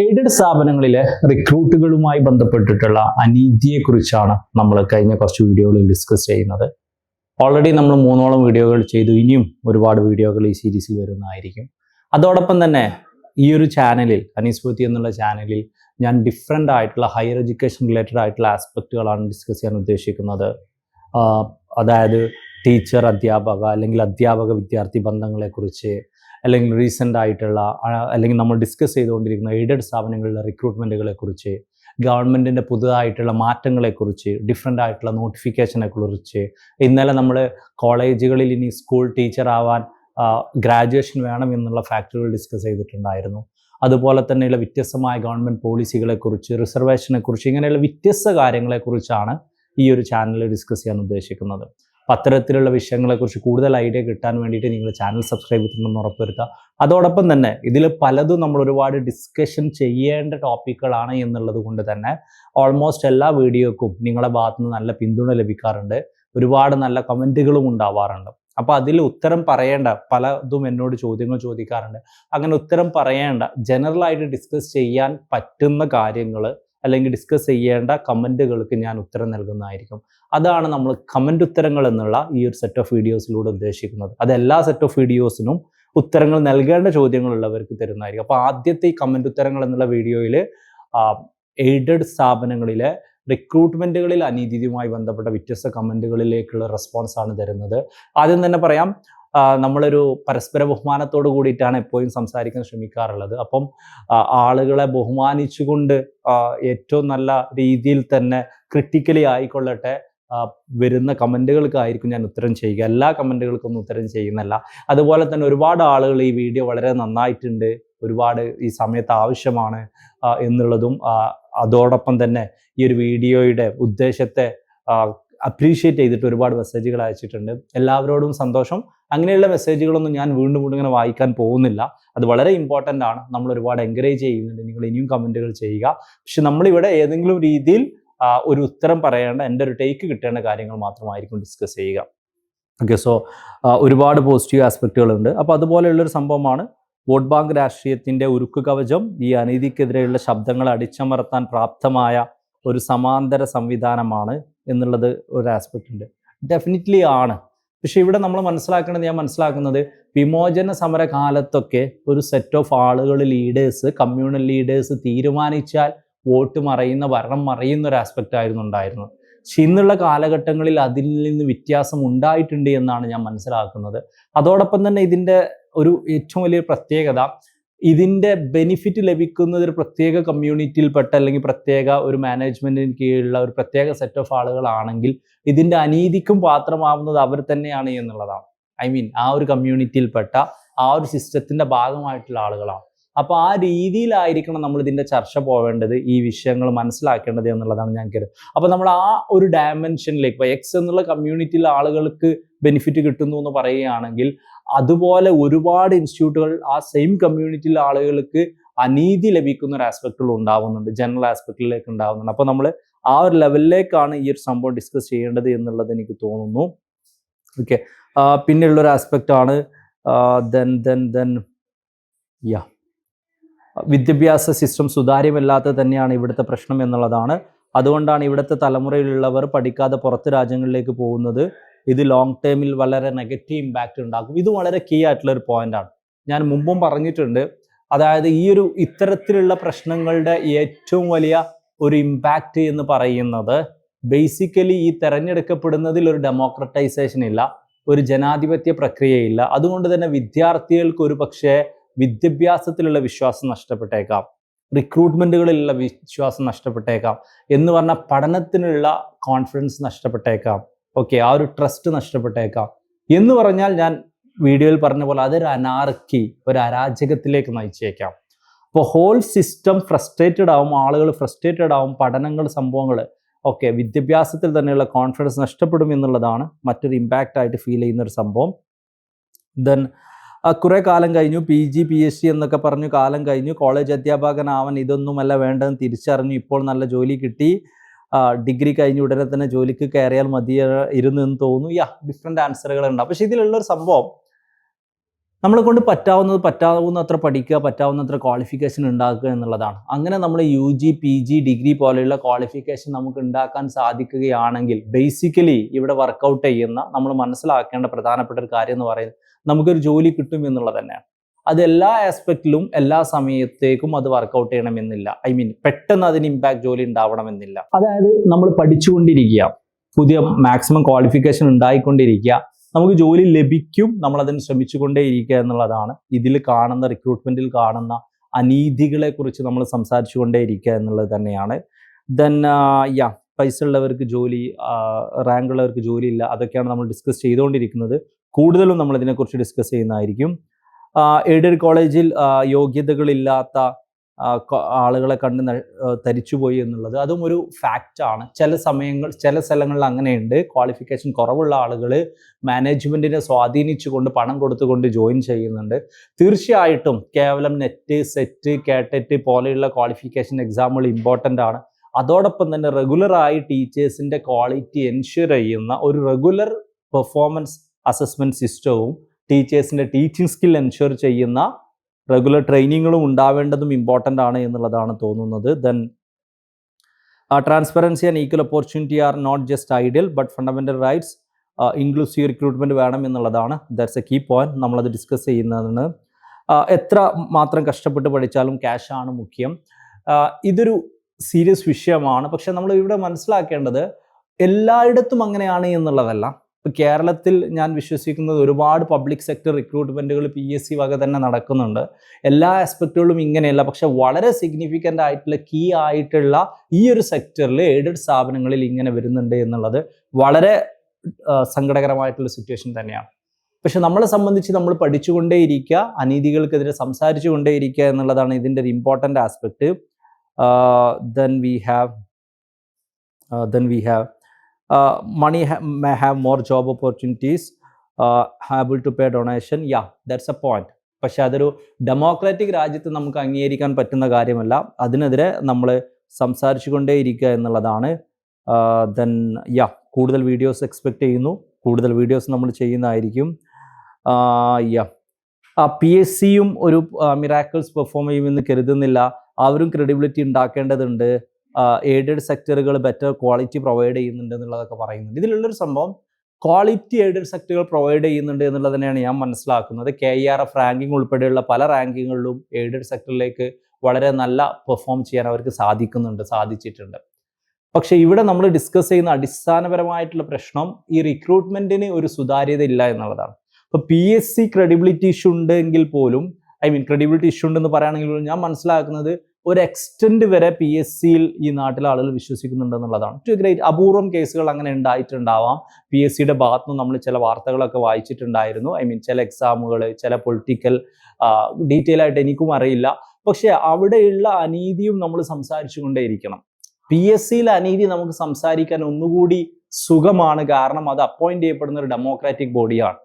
Aided സ്ഥാപനങ്ങളിലെ റിക്രൂട്ടുകളുമായി ബന്ധപ്പെട്ടിട്ടുള്ള അനീതിയെക്കുറിച്ചാണ് നമ്മൾ കഴിഞ്ഞ കുറച്ച് വീഡിയോകളിൽ ഡിസ്കസ് ചെയ്യുന്നത്. ഓൾറെഡി നമ്മൾ മൂന്നോളം വീഡിയോകൾ ചെയ്തു. ഇനിയും ഒരുപാട് വീഡിയോകൾ ഈ സീരീസിൽ വരുന്നതായിരിക്കും. അതോടൊപ്പം തന്നെ ഈ ഒരു ചാനലിൽ അനീസ്പൂത്തി എന്നുള്ള ചാനലിൽ ഞാൻ ഡിഫറെന്റ് ആയിട്ടുള്ള ഹയർ എഡ്യൂക്കേഷൻ റിലേറ്റഡ് ആയിട്ടുള്ള ആസ്പെക്റ്റുകളാണ് ഡിസ്കസ് ചെയ്യാൻ ഉദ്ദേശിക്കുന്നത്. അതായത് ടീച്ചർ അധ്യാപക അല്ലെങ്കിൽ അധ്യാപക വിദ്യാർത്ഥി ബന്ധങ്ങളെക്കുറിച്ച് അല്ലെങ്കിൽ റീസെന്റ് ആയിട്ടുള്ള അല്ലെങ്കിൽ നമ്മൾ ഡിസ്കസ് ചെയ്തുകൊണ്ടിരിക്കുന്ന എയ്ഡഡ് സ്ഥാപനങ്ങളിലെ റിക്രൂട്ട്മെന്റുകളെക്കുറിച്ച് ഗവൺമെന്റിന്റെ പുതുതായിട്ടുള്ള മാറ്റങ്ങളെക്കുറിച്ച് ഡിഫറെന്റ് ആയിട്ടുള്ള നോട്ടിഫിക്കേഷനെ കുറിച്ച് ഇന്നലെ നമ്മൾ കോളേജുകളിൽ ഇനി സ്കൂൾ ടീച്ചർ ആവാൻ ഗ്രാജുവേഷൻ വേണം എന്നുള്ള ഫാക്ടറുകൾ ഡിസ്കസ് ചെയ്തിട്ടുണ്ടായിരുന്നു. അതുപോലെ തന്നെയുള്ള വ്യത്യസ്തമായ ഗവൺമെന്റ് പോളിസികളെക്കുറിച്ച് റിസർവേഷനെക്കുറിച്ച് ഇങ്ങനെയുള്ള വ്യത്യസ്ത കാര്യങ്ങളെക്കുറിച്ചാണ് ഈ ഒരു ചാനൽ ഡിസ്കസ് ചെയ്യാൻ ഉദ്ദേശിക്കുന്നത്. അത്തരത്തിലുള്ള വിഷയങ്ങളെക്കുറിച്ച് കൂടുതൽ ഐഡിയ കിട്ടാൻ വേണ്ടിയിട്ട് നിങ്ങൾ ചാനൽ സബ്സ്ക്രൈബ് ചെയ്തിട്ടുണ്ടെന്ന് ഉറപ്പുവരുത്തുക. അതോടൊപ്പം തന്നെ ഇതിൽ പലതും നമ്മൾ ഒരുപാട് ഡിസ്കഷൻ ചെയ്യേണ്ട ടോപ്പിക്കുകളാണ് എന്നുള്ളത് കൊണ്ട് തന്നെ ഓൾമോസ്റ്റ് എല്ലാ വീഡിയോക്കും നിങ്ങളുടെ ഭാഗത്തു നിന്ന് നല്ല പിന്തുണ ലഭിക്കാറുണ്ട്. ഒരുപാട് നല്ല കമന്റുകളും ഉണ്ടാവാറുണ്ട്. അപ്പോൾ അതിൽ ഉത്തരം പറയേണ്ട പലതും എന്നോട് ചോദ്യങ്ങൾ ചോദിക്കാറുണ്ട്. അങ്ങനെ ഉത്തരം പറയേണ്ട ജനറലായിട്ട് ഡിസ്കസ് ചെയ്യാൻ പറ്റുന്ന കാര്യങ്ങൾ അല്ലെങ്കിൽ ഡിസ്കസ് ചെയ്യേണ്ട കമന്റുകൾക്ക് ഞാൻ ഉത്തരം നൽകുന്നതായിരിക്കും. അതാണ് നമ്മൾ കമന്റ് ഉത്തരങ്ങൾ എന്നുള്ള ഈ ഒരു സെറ്റ് ഓഫ് വീഡിയോസിലൂടെ ഉദ്ദേശിക്കുന്നത്. അത് എല്ലാ സെറ്റ് ഓഫ് വീഡിയോസിനും ഉത്തരങ്ങൾ നൽകേണ്ട ചോദ്യങ്ങളുള്ളവർക്ക് തരുന്നതായിരിക്കും. അപ്പോൾ ആദ്യത്തെ ഈ കമന്റ് ഉത്തരങ്ങൾ എന്നുള്ള വീഡിയോയിൽ എയ്ഡഡ് സ്ഥാപനങ്ങളിലെ റിക്രൂട്ട്മെന്റുകളിൽ അനീതിയുമായി ബന്ധപ്പെട്ട വ്യത്യസ്ത കമന്റുകളിലേക്കുള്ള റെസ്പോൺസാണ് തരുന്നത്. ആദ്യം തന്നെ പറയാം നമ്മളൊരു പരസ്പര ബഹുമാനത്തോട് കൂടിയിട്ടാണ് എപ്പോഴും സംസാരിക്കാൻ ശ്രമിക്കാറുള്ളത്. അപ്പം ആളുകളെ ബഹുമാനിച്ചുകൊണ്ട് ഏറ്റവും നല്ല രീതിയിൽ തന്നെ ക്രിട്ടിക്കലി ആയിക്കൊള്ളട്ടെ വരുന്ന കമന്റുകൾക്കായിരിക്കും ഞാൻ ഉത്തരം ചെയ്യുക. എല്ലാ കമന്റുകൾക്കൊന്നും ഉത്തരം ചെയ്യുന്നില്ല അതുപോലെ തന്നെ ഒരുപാട് ആളുകൾ ഈ വീഡിയോ വളരെ നന്നായിട്ടുണ്ട്. ഒരുപാട് ഈ സമയത്ത് ആവശ്യമാണ് എന്നുള്ളതും അതോടൊപ്പം തന്നെ ഈ ഒരു വീഡിയോയുടെ ഉദ്ദേശത്തെ അപ്രീഷിയേറ്റ് ചെയ്തിട്ട് ഒരുപാട് മെസ്സേജുകൾ അയച്ചിട്ടുണ്ട്. എല്ലാവരോടും സന്തോഷം. അങ്ങനെയുള്ള മെസ്സേജുകളൊന്നും ഞാൻ വീണ്ടും വീണ്ടും ഇങ്ങനെ വായിക്കാൻ പോകുന്നില്ല. അത് വളരെ ഇമ്പോർട്ടന്റ് ആണ്. നമ്മൾ ഒരുപാട് എൻകറേജ് ചെയ്യുന്നുണ്ട്. നിങ്ങൾ ഇനിയും കമന്റുകൾ ചെയ്യുക. പക്ഷെ നമ്മളിവിടെ ഏതെങ്കിലും രീതിയിൽ ഒരു ഉത്തരം പറയേണ്ട എന്റെ ഒരു ടേക്ക് കിട്ടേണ്ട കാര്യങ്ങൾ മാത്രമായിരിക്കും ഡിസ്കസ് ചെയ്യുക. ഓക്കെ സോ ഒരുപാട് പോസിറ്റീവ് ആസ്പെക്റ്റുകളുണ്ട് അപ്പോൾ അതുപോലെയുള്ളൊരു സംഭവമാണ് വോട്ട് ബാങ്ക് രാഷ്ട്രീയത്തിന്റെ ഉരുക്ക് കവചം ഈ അനീതിക്കെതിരെയുള്ള ശബ്ദങ്ങൾ അടിച്ചമർത്താൻ പ്രാപ്തമായ ഒരു സമാന്തര സംവിധാനമാണ് എന്നുള്ളത് ഒരു ആസ്പെക്റ്റ് ഉണ്ട്. ഡെഫിനറ്റ്ലി ആണ്. പക്ഷെ ഇവിടെ നമ്മൾ മനസ്സിലാക്കേണ്ടത് ഞാൻ മനസ്സിലാക്കുന്നത് വിമോചന സമര കാലത്തൊക്കെ ഒരു സെറ്റ് ഓഫ് ആളുകൾ ലീഡേഴ്സ് കമ്മ്യൂണൽ ലീഡേഴ്സ് തീരുമാനിച്ചാൽ വോട്ട് മറയുന്ന ഭരണം മറയുന്ന ഒരു ആസ്പെക്റ്റ് ആയിരുന്നു ഉണ്ടായിരുന്നത്. പക്ഷെ ഇന്നുള്ള കാലഘട്ടങ്ങളിൽ അതിൽ നിന്ന് വ്യത്യാസം ഉണ്ടായിട്ടുണ്ട് എന്നാണ് ഞാൻ മനസ്സിലാക്കുന്നത്. അതോടൊപ്പം തന്നെ ഇതിന്റെ ഒരു ഏറ്റവും വലിയ പ്രത്യേകത ഇതിന്റെ ബെനിഫിറ്റ് ലഭിക്കുന്നത് ഒരു പ്രത്യേക കമ്മ്യൂണിറ്റിയിൽപ്പെട്ട അല്ലെങ്കിൽ പ്രത്യേക ഒരു മാനേജ്മെന്റിന് കീഴിലുള്ള ഒരു പ്രത്യേക സെറ്റ് ഓഫ് ആളുകളാണെങ്കിൽ ഇതിന്റെ അനീതിക്കും പാത്രമാവുന്നത് അവർ തന്നെയാണ് എന്നുള്ളതാണ്. ഐ മീൻ ആ ഒരു കമ്മ്യൂണിറ്റിയിൽപ്പെട്ട ആ ഒരു സിസ്റ്റത്തിന്റെ ഭാഗമായിട്ടുള്ള ആളുകളാണ്. അപ്പോൾ ആ രീതിയിലായിരിക്കണം നമ്മൾ ഇതിന്റെ ചർച്ച പോവേണ്ടത് ഈ വിഷയങ്ങൾ മനസ്സിലാക്കേണ്ടത് എന്നുള്ളതാണ് ഞാൻ കരുതുന്നത് അപ്പോൾ നമ്മൾ ആ ഒരു ഡയമെൻഷനിലേക്ക് ഇപ്പോൾ എക്സ് എന്നുള്ള കമ്മ്യൂണിറ്റിയിലെ ആളുകൾക്ക് ബെനിഫിറ്റ് കിട്ടുന്നു എന്ന് പറയുകയാണെങ്കിൽ അതുപോലെ ഒരുപാട് ഇൻസ്റ്റിറ്റ്യൂട്ടുകൾ ആ സെയിം കമ്മ്യൂണിറ്റിയിലെ ആളുകൾക്ക് അനീതി ലഭിക്കുന്ന ഒരു ആസ്പെക്റ്റുകൾ ഉണ്ടാവുന്നുണ്ട് ജനറൽ ആസ്പെക്റ്റിലേക്ക് ഉണ്ടാവുന്നുണ്ട്. അപ്പോൾ നമ്മൾ ആ ഒരു ലെവലിലേക്കാണ് ഈ ഒരു സംഭവം ഡിസ്കസ് ചെയ്യേണ്ടത് എന്നുള്ളത് എനിക്ക് തോന്നുന്നു. ഓക്കെ പിന്നെയുള്ളൊരു ആസ്പെക്റ്റ് ആണ് ദെൻ ദെൻ ദെൻ യാ വിദ്യാഭ്യാസ സിസ്റ്റം സുതാര്യമല്ലാത്തത് തന്നെയാണ് ഇവിടുത്തെ പ്രശ്നം എന്നുള്ളതാണ്. അതുകൊണ്ടാണ് ഇവിടുത്തെ തലമുറയിലുള്ളവർ പഠിക്കാതെ പുറത്ത് രാജ്യങ്ങളിലേക്ക് പോകുന്നത്. ഇത് ലോങ് ടേമിൽ വളരെ നെഗറ്റീവ് ഇമ്പാക്റ്റ് ഉണ്ടാക്കും. ഇത് വളരെ കീ ആയിട്ടുള്ള ഒരു പോയിന്റാണ് ഞാൻ മുമ്പും പറഞ്ഞിട്ടുണ്ട്. അതായത് ഈ ഒരു ഇത്തരത്തിലുള്ള പ്രശ്നങ്ങളുടെ ഏറ്റവും വലിയ ഒരു ഇമ്പാക്റ്റ് എന്ന് പറയുന്നത് ബേസിക്കലി ഈ തെരഞ്ഞെടുക്കപ്പെടുന്നതിൽ ഒരു ഡെമോക്രറ്റൈസേഷൻ ഇല്ല ഒരു ജനാധിപത്യ പ്രക്രിയയില്ല. അതുകൊണ്ട് തന്നെ വിദ്യാർത്ഥികൾക്ക് ഒരു പക്ഷേ വിദ്യാഭ്യാസത്തിലുള്ള വിശ്വാസം നഷ്ടപ്പെട്ടേക്കാം. റിക്രൂട്ട്മെന്റുകളിലുള്ള വിശ്വാസം നഷ്ടപ്പെട്ടേക്കാം. എന്ന് പറഞ്ഞാൽ പഠനത്തിനുള്ള കോൺഫിഡൻസ് നഷ്ടപ്പെട്ടേക്കാം. ഓക്കെ ആ ഒരു ട്രസ്റ്റ് നഷ്ടപ്പെട്ടേക്കാം. എന്ന് പറഞ്ഞാൽ ഞാൻ വീഡിയോയിൽ പറഞ്ഞ പോലെ അതൊരു അനാർക്കി ഒരു അരാജകത്തിലേക്ക് നയിച്ചേക്കാം. അപ്പോൾ ഹോൾ സിസ്റ്റം ഫ്രസ്ട്രേറ്റഡ് ആവും ആളുകൾ ഫ്രസ്ട്രേറ്റഡ് ആവും പഠനങ്ങൾ സംഭവങ്ങൾ ഓക്കെ വിദ്യാഭ്യാസത്തിൽ തന്നെയുള്ള കോൺഫിഡൻസ് നഷ്ടപ്പെടും എന്നുള്ളതാണ് മറ്റൊരു ഇമ്പാക്റ്റ് ആയിട്ട് ഫീൽ ചെയ്യുന്ന ഒരു സംഭവം. ദെൻ കുറേ കാലം കഴിഞ്ഞു P G P S C എന്നൊക്കെ പറഞ്ഞു കാലം കഴിഞ്ഞു കോളേജ് അധ്യാപകനാവാൻ ഇതൊന്നുമല്ല വേണ്ടതെന്ന് തിരിച്ചറിഞ്ഞു ഇപ്പോൾ നല്ല ജോലി കിട്ടി. ഡിഗ്രി കഴിഞ്ഞ് ഉടനെ തന്നെ ജോലിക്ക് കയറിയാൽ മതി ഇരുന്നു എന്ന് തോന്നുന്നു. യാ ഡിഫറെന്റ് ആൻസറുകൾ ഉണ്ട് പക്ഷെ ഇതിലുള്ള ഒരു സംഭവം നമ്മളെ കൊണ്ട് പറ്റാവുന്നത് പറ്റാവുന്നത്ര പഠിക്കുക പറ്റാവുന്നത്ര ക്വാളിഫിക്കേഷൻ ഉണ്ടാക്കുക എന്നുള്ളതാണ്. അങ്ങനെ നമ്മൾ U G P G degree പോലെയുള്ള ക്വാളിഫിക്കേഷൻ നമുക്ക് ഉണ്ടാക്കാൻ സാധിക്കുകയാണെങ്കിൽ ബേസിക്കലി ഇവിടെ വർക്കൗട്ട് ചെയ്യുന്ന നമ്മൾ മനസ്സിലാക്കേണ്ട പ്രധാനപ്പെട്ട ഒരു കാര്യം എന്ന് പറയുന്നത് നമുക്കൊരു ജോലി കിട്ടും എന്നുള്ളത് തന്നെയാണ്. അത് എല്ലാ ആസ്പെക്റ്റിലും എല്ലാ സമയത്തേക്കും അത് വർക്കൗട്ട് ചെയ്യണമെന്നില്ല. ഐ മീൻ പെട്ടെന്ന് അതിന് ഇമ്പാക്ട് ജോലി ഉണ്ടാവണമെന്നില്ല. അതായത് നമ്മൾ പഠിച്ചുകൊണ്ടിരിക്കുക. പുതിയ മാക്സിമം ക്വാളിഫിക്കേഷൻ ഉണ്ടായിക്കൊണ്ടിരിക്കുക. നമുക്ക് ജോലി ലഭിക്കും. നമ്മൾ അതിന് ശ്രമിച്ചുകൊണ്ടേ ഇരിക്കുക എന്നുള്ളതാണ്. ഇതിൽ കാണുന്ന റിക്രൂട്ട്മെന്റിൽ കാണുന്ന അനീതികളെ കുറിച്ച് നമ്മൾ സംസാരിച്ചു കൊണ്ടേ ഇരിക്കുക എന്നുള്ളത് തന്നെയാണ്. ദെൻ യാ പൈസ ഉള്ളവർക്ക് ജോലി റാങ്ക് ഉള്ളവർക്ക് ജോലി ഇല്ല. അതൊക്കെയാണ് നമ്മൾ ഡിസ്കസ് ചെയ്തുകൊണ്ടിരിക്കുന്നത്. കൂടുതലും നമ്മൾ ഇതിനെക്കുറിച്ച് ഡിസ്കസ് ചെയ്യുന്നതായിരിക്കും. എയ്ഡഡ് കോളേജിൽ യോഗ്യതകളില്ലാത്ത ആളുകളെ കണ്ട് തരിച്ചുപോയി എന്നുള്ളത് അതും ഒരു ഫാക്റ്റാണ് ചില സമയങ്ങൾ ചില സ്ഥലങ്ങളിൽ അങ്ങനെയുണ്ട്. ക്വാളിഫിക്കേഷൻ കുറവുള്ള ആളുകൾ മാനേജ്മെന്റിനെ സ്വാധീനിച്ചുകൊണ്ട് പണം കൊടുത്തുകൊണ്ട് ജോയിൻ ചെയ്യുന്നുണ്ട്. തീർച്ചയായിട്ടും കേവലം നെറ്റ് സെറ്റ് കാറ്ററ്റ് പോലെയുള്ള ക്വാളിഫിക്കേഷൻ എക്സാമുകൾ ഇമ്പോർട്ടന്റ് ആണ്. അതോടൊപ്പം തന്നെ റെഗുലറായി ടീച്ചേഴ്സിന്റെ ക്വാളിറ്റി എൻഷുർ ചെയ്യുന്ന ഒരു റെഗുലർ പെർഫോമൻസ് അസസ്മെന്റ് സിസ്റ്റവും ടീച്ചേഴ്സിന്റെ ടീച്ചിങ് സ്കിൽ എൻഷുർ ചെയ്യുന്ന റെഗുലർ ട്രെയിനിങ്ങുകളും ഉണ്ടാവേണ്ടതും ഇമ്പോർട്ടന്റ് ആണ് എന്നുള്ളതാണ് തോന്നുന്നത്. Then transparency and equal opportunity are not just ideal but fundamental rights inclusive recruitment വേണം എന്നുള്ളതാണ്. ദാറ്റ്സ് എ കീ പോയിന്റ് നമ്മളത് ഡിസ്കസ് ചെയ്യുന്നതാണ് ആ, എത്ര മാത്രം കഷ്ടപ്പെട്ട് പഠിച്ചാലും ക്യാഷാണ് മുഖ്യം. ആ, ഇതൊരു സീരിയസ് വിഷയമാണ്. പക്ഷെ നമ്മൾ ഇവിടെ മനസ്സിലാക്കേണ്ടത് എല്ലായിടത്തും അങ്ങനെയാണ് എന്നുള്ളതല്ല. ഇപ്പൊ കേരളത്തിൽ ഞാൻ വിശ്വസിക്കുന്നത് ഒരുപാട് പബ്ലിക് സെക്ടർ റിക്രൂട്ട്മെന്റുകൾ പി എസ് സി വക തന്നെ നടക്കുന്നുണ്ട്. എല്ലാ ആസ്പെക്റ്റുകളും ഇങ്ങനെയല്ല. പക്ഷെ വളരെ സിഗ്നിഫിക്കന്റ് ആയിട്ടുള്ള കീ ആയിട്ടുള്ള ഈ ഒരു സെക്ടറിൽ എയ്ഡഡ് സ്ഥാപനങ്ങളിൽ ഇങ്ങനെ വരുന്നുണ്ട് എന്നുള്ളത് വളരെ സങ്കടകരമായിട്ടുള്ള സിറ്റുവേഷൻ തന്നെയാണ്. പക്ഷെ നമ്മളെ സംബന്ധിച്ച് നമ്മൾ പഠിച്ചുകൊണ്ടേയിരിക്കുക അനീതികൾക്കെതിരെ സംസാരിച്ചു കൊണ്ടേയിരിക്കുക എന്നുള്ളതാണ് ഇതിന്റെ ഒരു important aspect then we have then we have money may have more job opportunities able to pay donation ya that's a point പക്ഷെ അതൊരു ഡെമോക്രാറ്റിക് രാജ്യത്ത് നമുക്ക് അംഗീകരിക്കാൻ പറ്റുന്ന കാര്യമല്ല. അതിനെതിരെ നമ്മൾ സംസാരിച്ചു കൊണ്ടേയിരിക്കുക എന്നുള്ളതാണ്. ദെൻ യാ കൂടുതൽ വീഡിയോസ് എക്സ്പെക്ട് ചെയ്യുന്നു. കൂടുതൽ വീഡിയോസ് നമ്മൾ ചെയ്യുന്നതായിരിക്കും. യാ ആ പി എസ് സിയും ഒരു മിറാക്കിൾസ് പെർഫോം ചെയ്യുമെന്ന് കരുതുന്നില്ല. അവരും ക്രെഡിബിലിറ്റി ഉണ്ടാക്കേണ്ടതുണ്ട്. എയ്ഡഡ് സെക്ടറുകൾ ബെറ്റർ ക്വാളിറ്റി പ്രൊവൈഡ് ചെയ്യുന്നുണ്ട് എന്നുള്ളതൊക്കെ പറയുന്നുണ്ട്. ഇതിലുള്ളൊരു സംഭവം ക്വാളിറ്റി എയ്ഡഡ് സെക്ടറുകൾ പ്രൊവൈഡ് ചെയ്യുന്നുണ്ട് എന്നുള്ളത് തന്നെയാണ് ഞാൻ മനസ്സിലാക്കുന്നത്. കെ ആർ എഫ് റാങ്കിങ് ഉൾപ്പെടെയുള്ള പല റാങ്കിങ്ങുകളിലും എയ്ഡഡ് സെക്ടറിലേക്ക് വളരെ നല്ല പെർഫോം ചെയ്യാൻ അവർക്ക് സാധിക്കുന്നുണ്ട് സാധിച്ചിട്ടുണ്ട്. പക്ഷേ ഇവിടെ നമ്മൾ ഡിസ്കസ് ചെയ്യുന്ന അടിസ്ഥാനപരമായിട്ടുള്ള പ്രശ്നം ഈ റിക്രൂട്ട്മെന്റിന് ഒരു സുതാര്യത ഇല്ല എന്നുള്ളതാണ്. ഇപ്പോൾ P S C credibility issue ഉണ്ടെങ്കിൽ പോലും ഐ മീൻ ക്രെഡിബിലിറ്റി ഇഷ്യൂ ഉണ്ടെന്ന് പറയുകയാണെങ്കിൽ ഞാൻ മനസ്സിലാക്കുന്നത് ഒരു എക്സ്റ്റെൻഡ് വരെ പി എസ് സിയിൽ ഈ നാട്ടിലെ ആളുകൾ വിശ്വസിക്കുന്നുണ്ടെന്നുള്ളതാണ്. ടു ഗ്രേറ്റ് അപൂർവം കേസുകൾ അങ്ങനെ ഉണ്ടായിട്ടുണ്ടാവാം. പി എസ് സിയുടെ ഭാഗത്തു നമ്മൾ ചില വാർത്തകളൊക്കെ വായിച്ചിട്ടുണ്ടായിരുന്നു. ഐ മീൻ ചില എക്സാമുകൾ ചില പൊളിറ്റിക്കൽ ഡീറ്റെയിൽ ആയിട്ട് എനിക്കും അറിയില്ല. പക്ഷേ അവിടെയുള്ള അനീതിയും നമ്മൾ സംസാരിച്ചു കൊണ്ടേയിരിക്കണം പി എസ് സിയിലെ അനീതി നമുക്ക് സംസാരിക്കാൻ ഒന്നുകൂടി സുഖമാണ്. കാരണം അത് അപ്പോയിന്റ് ചെയ്യപ്പെടുന്ന ഒരു ഡെമോക്രാറ്റിക് ബോഡിയാണ്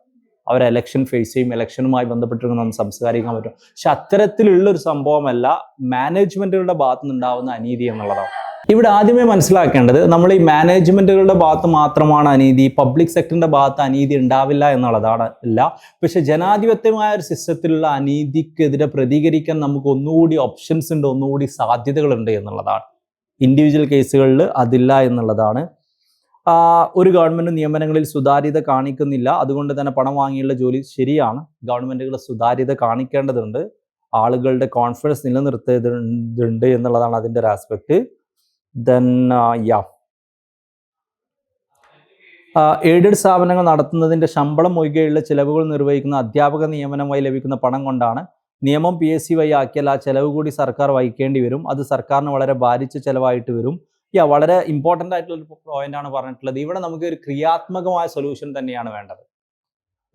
അവർ എലക്ഷൻ ഫേസ് ചെയ്യും ഇലക്ഷനുമായി ബന്ധപ്പെട്ടിരിക്കുന്ന നമുക്ക് സംസാരിക്കാൻ പറ്റും. പക്ഷെ അത്തരത്തിലുള്ള ഒരു സംഭവമല്ല മാനേജ്മെന്റുകളുടെ ഭാഗത്തു നിന്നുണ്ടാവുന്ന അനീതി എന്നുള്ളതാണ്. ഇവിടെ ആദ്യമേ മനസ്സിലാക്കേണ്ടത് നമ്മൾ ഈ മാനേജ്മെന്റുകളുടെ ഭാഗത്ത് മാത്രമാണ് അനീതി പബ്ലിക് സെക്ടറിന്റെ ഭാഗത്ത് അനീതി ഉണ്ടാവില്ല എന്നുള്ളതാണ് അല്ല. പക്ഷെ ജനാധിപത്യമായ ഒരു സിസ്റ്റത്തിലുള്ള അനീതിക്കെതിരെ പ്രതികരിക്കാൻ നമുക്ക് ഒന്നുകൂടി ഓപ്ഷൻസ് ഉണ്ട് ഒന്നുകൂടി സാധ്യതകളുണ്ട് എന്നുള്ളതാണ്. ഇൻഡിവിജ്വൽ കേസുകളിൽ അതില്ല എന്നുള്ളതാണ്. ഒരു ഗവൺമെന്റ് നിയമനങ്ങളിൽ സുതാര്യത കാണിക്കുന്നില്ല. അതുകൊണ്ട് തന്നെ പണം വാങ്ങിയുള്ള ജോലി ശരിയാണ്. ഗവൺമെന്റുകൾ സുതാര്യത കാണിക്കേണ്ടതുണ്ട്. ആളുകളുടെ കോൺഫിഡൻസ് നിലനിർത്തേണ്ടതുണ്ട് എന്നുള്ളതാണ് അതിന്റെ ഒരു ആസ്പെക്ട് ദെൻ യാ എയ്ഡഡ് സ്ഥാപനങ്ങൾ നടത്തുന്നതിന്റെ ശമ്പളം ഒഴികെയുള്ള ചിലവുകൾ നിർവഹിക്കുന്ന അധ്യാപക നിയമനമായി ലഭിക്കുന്ന പണം കൊണ്ടാണ് നിയമം പി എസ് സി വഴി ആക്കിയാൽ ആ ചെലവ് കൂടി സർക്കാർ വഹിക്കേണ്ടി വരും. അത് സർക്കാരിന് വളരെ ഭാരിച്ച ചെലവായിട്ട് വരും. യാ വളരെ ഇമ്പോർട്ടന്റ് ആയിട്ടുള്ള ഒരു പോയിന്റ് ആണ് പറഞ്ഞിട്ടുള്ളത്. ഇവിടെ നമുക്ക് ഒരു ക്രിയാത്മകമായ സൊല്യൂഷൻ തന്നെയാണ് വേണ്ടത്.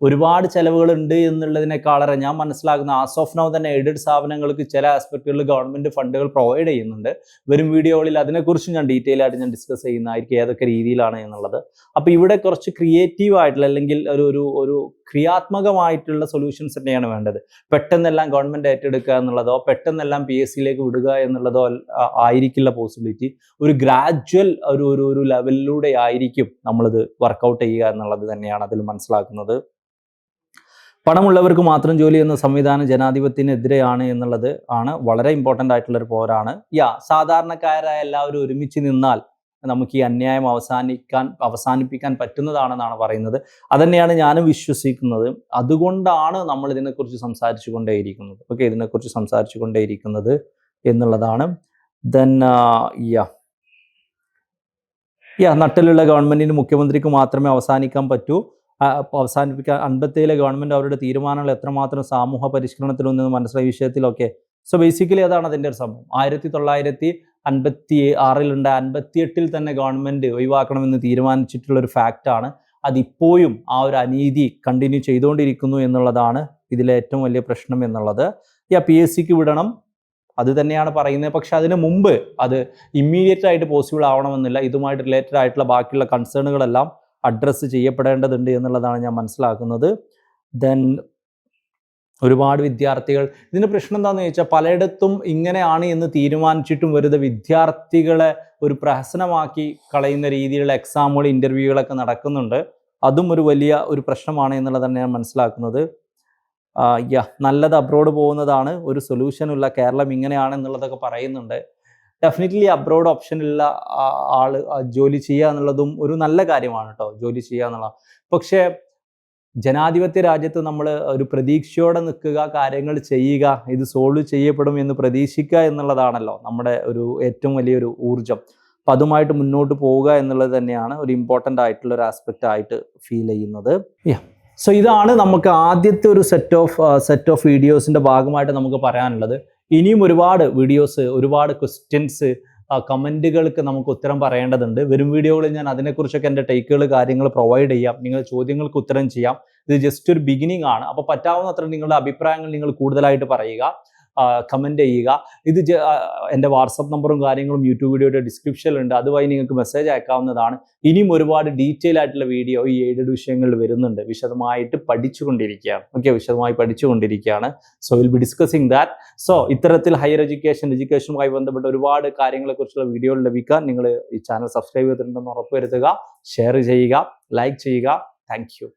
ഒരുപാട് ചെലവുകൾ ഉണ്ട് എന്നുള്ളതിനേക്കാളേറെ ഞാൻ മനസ്സിലാക്കുന്ന ആസ് ഓഫ് നൗ തന്നെ എയ്ഡഡ് സ്ഥാപനങ്ങൾക്ക് ചില ആസ്പെക്റ്റുകളിൽ ഗവൺമെന്റ് ഫണ്ടുകൾ പ്രൊവൈഡ് ചെയ്യുന്നുണ്ട്. വരും വീഡിയോകളിൽ അതിനെക്കുറിച്ച് ഞാൻ ഡീറ്റെയിൽ ആയിട്ട് ഞാൻ ഡിസ്കസ് ചെയ്യുന്നതായിരിക്കും ഏതൊക്കെ രീതിയിലാണ് എന്നുള്ളത്. അപ്പോൾ ഇവിടെ കുറച്ച് ക്രിയേറ്റീവ് ആയിട്ടുള്ള അല്ലെങ്കിൽ ഒരു ഒരു ഒരു ക്രിയാത്മകമായിട്ടുള്ള സൊല്യൂഷൻസ് തന്നെയാണ് വേണ്ടത്. പെട്ടെന്നെല്ലാം ഗവൺമെന്റ് ഏറ്റെടുക്കുക എന്നുള്ളതോ പെട്ടെന്നെല്ലാം പി എസ് സിയിലേക്ക് വിടുക എന്നുള്ളതോ ആയിരിക്കില്ല പോസിബിലിറ്റി ഒരു ഗ്രാജ്വൽ ഒരു ഒരു ലെവലിലൂടെ ആയിരിക്കും നമ്മളിത് വർക്കൗട്ട് ചെയ്യുക എന്നുള്ളത് തന്നെയാണ് അതിൽ മനസ്സിലാക്കുന്നത്. പണമുള്ളവർക്ക് മാത്രം ജോലി എന്ന സംവിധാനം ജനാധിപത്യത്തിനെതിരെയാണ് എന്നുള്ളത് ആണ് വളരെ ഇമ്പോർട്ടന്റ് ആയിട്ടുള്ള ഒരു പോരാണ്. യാ സാധാരണക്കാരായ എല്ലാവരും ഒരുമിച്ച് നിന്നാൽ നമുക്ക് ഈ അന്യായം അവസാനിക്കാൻ അവസാനിപ്പിക്കാൻ പറ്റുന്നതാണെന്നാണ് പറയുന്നത്. അതന്നെയാണ് ഞാനും വിശ്വസിക്കുന്നത്. അതുകൊണ്ടാണ് നമ്മൾ ഇതിനെക്കുറിച്ച് സംസാരിച്ചു കൊണ്ടേയിരിക്കുന്നത് ഓക്കെ ഇതിനെക്കുറിച്ച് സംസാരിച്ചു കൊണ്ടേയിരിക്കുന്നത് എന്നുള്ളതാണ് ദെൻ യാ. യാ നട്ടിലുള്ള ഗവൺമെന്റിന് മുഖ്യമന്ത്രിക്ക് മാത്രമേ അവസാനിക്കാൻ പറ്റൂ. അവസാനിപ്പിക്കാൻ അൻപത്തിയിലെ ഗവൺമെന്റ് അവരുടെ തീരുമാനങ്ങൾ എത്രമാത്രം സാമൂഹ പരിഷ്കരണത്തിലൊന്നും മനസ്സിലായ വിഷയത്തിലൊക്കെ. സോ ബേസിക്കലി അതാണ് അതിന്റെ ഒരു സംഭവം. ആയിരത്തി തൊള്ളായിരത്തി അൻപത്തി ആറിലുണ്ട് അൻപത്തിയെട്ടിൽ തന്നെ ഗവൺമെന്റ് ഒഴിവാക്കണമെന്ന് തീരുമാനിച്ചിട്ടുള്ള ഒരു ഫാക്റ്റാണ് അതിപ്പോഴും ആ ഒരു അനീതി കണ്ടിന്യൂ ചെയ്തുകൊണ്ടിരിക്കുന്നു എന്നുള്ളതാണ് ഇതിലെ ഏറ്റവും വലിയ പ്രശ്നം എന്നുള്ളത്. യാ പി എസ് സിക്ക് വിടണം. അത് തന്നെയാണ് പറയുന്നത്. പക്ഷെ അതിന് മുമ്പ് അത് ഇമ്മീഡിയറ്റ് ആയിട്ട് പോസിബിൾ ആവണമെന്നില്ല. ഇതുമായിട്ട് റിലേറ്റഡ് ആയിട്ടുള്ള ബാക്കിയുള്ള കൺസേണുകളെല്ലാം അഡ്രസ്സ് ചെയ്യപ്പെടേണ്ടതുണ്ട് എന്നുള്ളതാണ് ഞാൻ മനസ്സിലാക്കുന്നത്. ദെൻ ഒരുപാട് വിദ്യാർത്ഥികൾ ഇതിന് പ്രശ്നം എന്താണെന്ന് ചോദിച്ചാൽ പലയിടത്തും ഇങ്ങനെയാണ് എന്ന് തീരുമാനിച്ചിട്ടും വെറുതെ വിദ്യാർത്ഥികളെ ഒരു പ്രഹസനമാക്കി കളയുന്ന രീതിയിലുള്ള എക്സാമുകൾ ഇന്റർവ്യൂകളൊക്കെ നടക്കുന്നുണ്ട്. അതും ഒരു വലിയ ഒരു പ്രശ്നമാണ് എന്നുള്ളതാണ് ഞാൻ മനസ്സിലാക്കുന്നത്. യാ നല്ലത് അബ്രോഡ് പോകുന്നതാണ് ഒരു സൊല്യൂഷനുള്ള കേരളം ഇങ്ങനെയാണെന്നുള്ളതൊക്കെ പറയുന്നുണ്ട്. ഡെഫിനറ്റ്ലി അബ്രോഡ് ഓപ്ഷൻ ഉള്ള ആൾ ജോലി ചെയ്യുക എന്നുള്ളതും ഒരു നല്ല കാര്യമാണ് കേട്ടോ ജോലി ചെയ്യുക എന്നുള്ള പക്ഷേ ജനാധിപത്യ രാജ്യത്ത് നമ്മൾ ഒരു പ്രതീക്ഷയോടെ നിൽക്കുക കാര്യങ്ങൾ ചെയ്യുക ഇത് സോൾവ് ചെയ്യപ്പെടും എന്ന് പ്രതീക്ഷിക്കുക എന്നുള്ളതാണല്ലോ നമ്മുടെ ഒരു ഏറ്റവും വലിയൊരു ഊർജം അപ്പം അതുമായിട്ട് മുന്നോട്ട് പോവുക എന്നുള്ളത് തന്നെയാണ് ഒരു ഇമ്പോർട്ടന്റ് ആയിട്ടുള്ള ഒരു ആസ്പെക്റ്റ് ആയിട്ട് ഫീൽ ചെയ്യുന്നത്. സോ ഇതാണ് നമുക്ക് ആദ്യത്തെ ഒരു സെറ്റ് ഓഫ് സെറ്റ് ഓഫ് വീഡിയോസിന്റെ ഭാഗമായിട്ട് നമുക്ക് പറയാനുള്ളത്. ഇനിയും ഒരുപാട് വീഡിയോസ് ഒരുപാട് ക്വസ്റ്റ്യൻസ് കമന്റുകൾക്ക് നമുക്ക് ഉത്തരം പറയേണ്ടതുണ്ട്. വരും വീഡിയോകളിൽ ഞാൻ അതിനെക്കുറിച്ചൊക്കെ എന്റെ ടേക്കുകൾ കാര്യങ്ങൾ പ്രൊവൈഡ് ചെയ്യാം. നിങ്ങൾ ചോദ്യങ്ങൾക്ക് ഉത്തരം ചെയ്യാം. ഇത് ജസ്റ്റ് ഒരു ബിഗിനിങ് ആണ്. അപ്പോൾ പറ്റാവുന്നത്ര നിങ്ങളുടെ അഭിപ്രായങ്ങൾ നിങ്ങൾ കൂടുതലായിട്ട് പറയുക. കമന്റ് ചെയ്യുക. ഇത് എന്റെ വാട്സപ്പ് നമ്പറും കാര്യങ്ങളും യൂട്യൂബ് വീഡിയോയുടെ ഡിസ്ക്രിപ്ഷനിലുണ്ട് അതുവഴി നിങ്ങൾക്ക് മെസ്സേജ് അയക്കാവുന്നതാണ്. ഇനിയും ഒരുപാട് ഡീറ്റെയിൽ ആയിട്ടുള്ള വീഡിയോ ഈ എയ്ഡഡ് വിഷയങ്ങളിൽ വരുന്നുണ്ട്. വിശദമായിട്ട് പഠിച്ചുകൊണ്ടിരിക്കുകയാണ്. ഓക്കെ വിശദമായി പഠിച്ചുകൊണ്ടിരിക്കുകയാണ്. So will be discussing that so ഇത്തരത്തിൽ ഹയർ എഡ്യൂക്കേഷൻ എഡ്യൂക്കേഷനുമായി ബന്ധപ്പെട്ട ഒരുപാട് കാര്യങ്ങളെക്കുറിച്ചുള്ള വീഡിയോകൾ ലഭിക്കാൻ നിങ്ങൾ ഈ ചാനൽ സബ്സ്ക്രൈബ് ചെയ്തിട്ടുണ്ടെന്ന് ഉറപ്പുവരുത്തുക. ഷെയർ ചെയ്യുക. ലൈക്ക് ചെയ്യുക. താങ്ക്